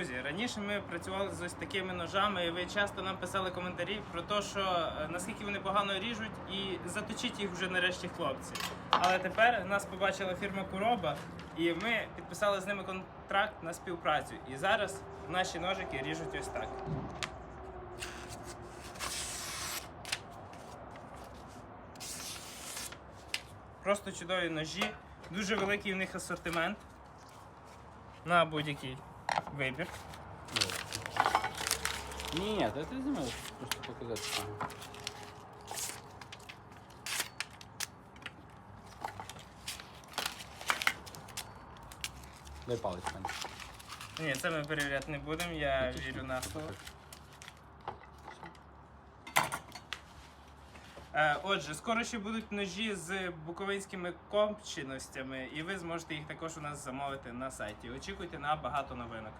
Друзі, раніше ми працювали з ось такими ножами, і ви часто нам писали коментарі про те, що е, наскільки вони погано ріжуть, і заточіть їх вже нарешті хлопці. Але тепер нас побачила фірма Куроба, і ми підписали з ними контракт на співпрацю. І зараз наші ножики ріжуть ось так. Просто чудові ножі, дуже великий в них асортимент на будь-який вибір. Нет, это не знаю, просто показать. Ага. Дай палець мене. Ні, це ми перевіряти не будемо, я вірю на слово. Отже, скоро ще будуть ножі з буковинськими компченостями, і ви зможете їх також у нас замовити на сайті. Очікуйте на багато новинок.